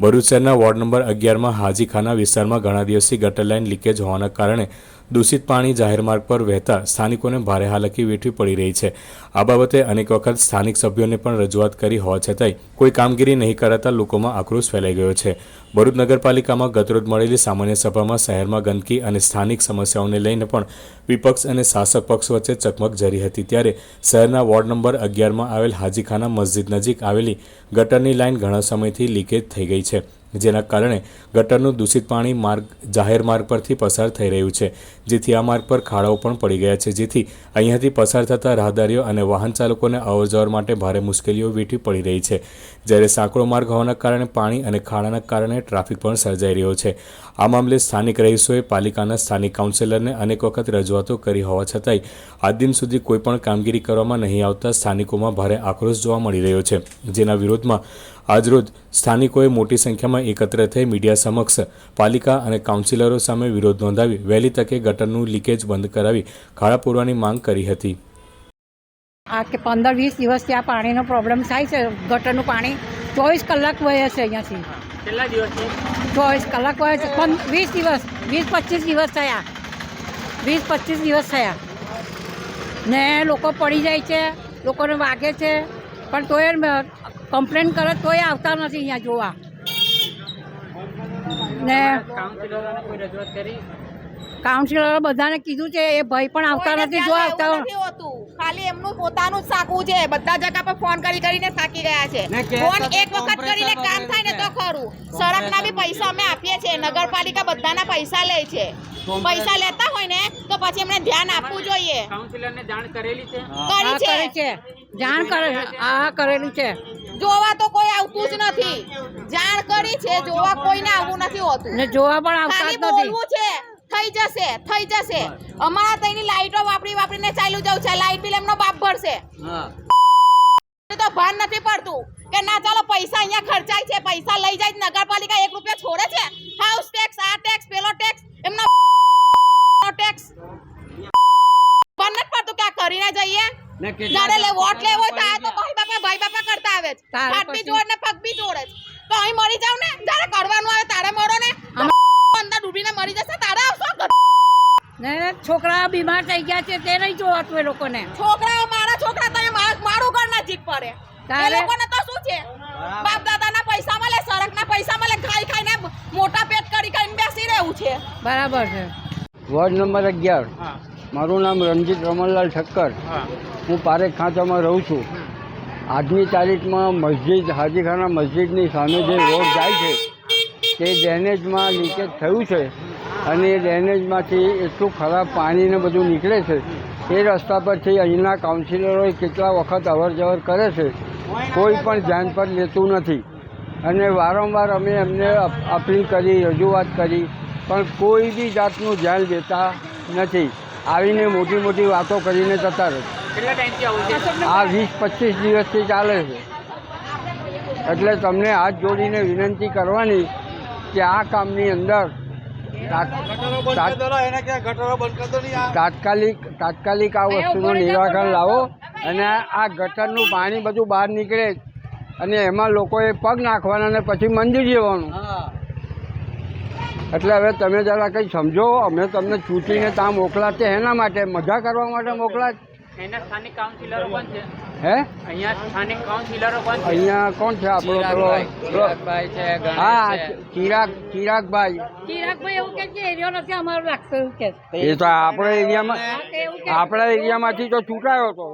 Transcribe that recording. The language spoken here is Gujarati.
ભરૂચ શહેરના વોર્ડ નંબર અગિયારમાં હાજીખાના વિસ્તારમાં ઘણા દિવસથી ગટર લાઇન લીકેજ હોવાના કારણે દૂષિત પાણી જાહેર માર્ગ પર વહેતા સ્થાનિકોને ભારે હાલકી વેઠવી પડી રહી છે. આ બાબતે અનેક વખત સ્થાનિક સભ્યોને પણ રજૂઆત કરી હોવા છતાંય કોઈ કામગીરી નહીં કરાતા લોકોમાં આક્રોશ ફેલાઈ ગયો છે. ભરૂચ નગરપાલિકામાં ગતરોજ મળેલી સામાન્ય સભામાં શહેરમાં ગંદકી અને સ્થાનિક સમસ્યાઓને લઈને પણ વિપક્ષ અને શાસક પક્ષ વચ્ચે ચકમક જરી હતી. ત્યારે શહેરના વોર્ડ નંબર અગિયારમાં આવેલ હાજીખાના મસ્જિદ નજીક આવેલી ગટરની લાઇન ઘણા સમયથી લીકેજ થઈ ગઈ છે. જેના કારણે ગટરનું દૂષિત પાણી માર્ગ, જાહેર માર્ગ પરથી પસાર થઈ રહ્યું છે. જેથી આ માર્ગ પર ખાડાઓ પણ પડી ગયા છે. જેથી અહીંયાથી પસાર થતા રાહદારીઓ અને વાહન ચાલકોને અવરજવર માટે ભારે મુશ્કેલીઓ વેઠવી પડી રહી છે. જ્યારે સાંકડો માર્ગ હોવાના કારણે પાણી અને ખાડાના કારણે ટ્રાફિક પણ સર્જાઈ રહ્યો છે. આ મામલે સ્થાનિક રહીશોએ પાલિકાના સ્થાનિક કાઉન્સિલરને અનેક વખત રજૂઆતો કરી હોવા છતાંય આ દિન સુધી કોઈ પણ કામગીરી કરવામાં નહીં આવતા સ્થાનિકોમાં ભારે આક્રોશ જોવા મળી રહ્યો છે. જેના વિરોધમાં આજરોજ સ્થાનિકોએ મોટી સંખ્યામાં એકત્ર થઈ મીડિયા સમક્ષ પાલિકા અને કાઉન્સિલરો સામે વિરોધ નોંધાવી વહેલી તકે ગટરનું લીકેજ બંધ કરાવી ખાડા પૂરવાની માંગ કરી હતી. આ કે પંદર વીસ દિવસથી આ પાણીનો પ્રોબ્લેમ થાય છે ગટરનું પાણી ચોવીસ કલાક વહે છે અહીંયાથી. કેટલા દિવસ ચોવીસ કલાક વહે છે. પણ વીસ દિવસ વીસ પચીસ દિવસ થયા. વીસ પચીસ દિવસ થયા. ને લોકો પડી જાય છે લોકોને વાગે છે પણ તોય કમ્પ્લેન કરે તોય આવતા નથી અહીંયા જોવા. ને કાઉન્સિલરોને કોઈ રજૂઆત કરી કાઉન્સિલરો બધાને કીધું છે એ ભાઈ પણ આવતા નથી જો આવતા એવું નથી હોતું. ખાલી એમનું પોતાનું સાકવું છે. બધા જગા પર ફોન કરી કરીને સાકી ગયા છે. ફોન એક વખત કરીને કામ થાય ને તો ખરું. સડકના બી પૈસા અમે આપીએ છીએ. નગરપાલિકા બધાના પૈસા લે છે. પૈસા લેતા હોય ને તો પછી એમને ધ્યાન આપવું જોઈએ. કાઉન્સિલરને જાણ કરેલી છે? કરી હા છે. કરે છે. જાણ કરે આ કરેલી છે. જોવા તો કોઈ આવતું જ નથી. જાણ કરી છે જોવા કોઈને આવવું નથી હોતું. ને જોવા પણ આવતા જ નથી. છે થઈ જશે થઈ જશે. અમારા તઈની લાઈટો વાપરી વાપરીને ચાલ્યું જવું છે. લાઈટ બિલ એમનો બાપ ભરશે. તો ભાન નથી પડતું કે ના ચાલો પૈસા અહીંયા ખર્ચાય છે પૈસા લઈ જાય છે, નગરપાલિકા એક રૂપિયા છોડે છે? હાઉસ ટેક્સ આ ટેક્સ પેલો ટેક્સ એમનો ટેક્સ ભાન નથી પડતું કે આ કરીને જઈએ? ને જ્યારે વોટ લેવો તો આ તો ભાઈ બાપા ભાઈ બાપા કરતા આવે છે. હાથ બી જોડ ને પગ બી જોડે છે. તો અહીં મરી જાવ ને તારે કરવાનું આવે તારે મરો ને. અંદર ડૂબીને મરી જશે તારે આવશો? ને છોકરા બીમાર થઈ ગયા છે તે નહીં જોવાતું એ લોકોને. છોકરાઓ મારા છોકરા તો મારું ઘર નજીક પડે. એ લોકો લોકોને તો શું છે? બાપ દાદાના પૈસા મળે સડકના પૈસા મળે ખાઈ ખાઈને મોટા પેટ કરી કરીને બેસી રહેવું છે. બરાબર છે. વોર્ડ નંબર અગિયાર. હા. મારું નામ રણજીત રમણલાલ ઠક્કર. હું. પારેખ ખાંચામાં રહું છું. આજની તારીખમાં મસ્જિદ હાજીખાના મસ્જિદની સામે જે રોડ જાય છે તે ડેનેજમાં લીકેજ થયું છે અને એ ડેનેજમાંથી એટલું ખરાબ પાણીને બધું નીકળે છે એ રસ્તા પરથી અહીંના કાઉન્સિલરોએ કેટલા વખત અવર જવર કરે છે કોઈ પણ ધ્યાન પર લેતું નથી. અને વારંવાર અમે એમને અપ- અપીલ કરી રજૂઆત કરી પણ કોઈ બી જાતનું ધ્યાન લેતા નથી. આવીને મોટી મોટી વાતો કરીને જતા રહે. આ વીસ પચીસ દિવસથી ચાલે છે. એટલે તમને હાથ જોડીને વિનંતી કરવાની કે આ કામની અંદર તાત- તાત- તાત્કાલિક તાત્કાલિક આ વસ્તુનું નિરાકરણ લાવો અને આ ગટરનું પાણી બધું બહાર નીકળે અને એમાં લોકોએ પગ નાખવાના અને પછી મંદિર જવાનું. એટલે હવે તમે જરા કંઈ સમજો અમે તમને ચૂંટીને ત્યાં મોકલા તે એના માટે મજા કરવા માટે મોકલા સ્થાનિક કાઉન્સિલરો કોણ છે? હે? અહીંયા સ્થાનિક કાઉન્સિલરો કોણ છે? અહીંયા કોણ છે આપણો પેલો છે હા ચિરાગ ચિરાગભાઈ. ચિરાગભાઈ એવું કે છે એરિયો નથી અમારું લાગતું એવું કે એ તો આપણા એરિયામાં આપણા એરિયામાંથી તો ચૂંટાયો હતો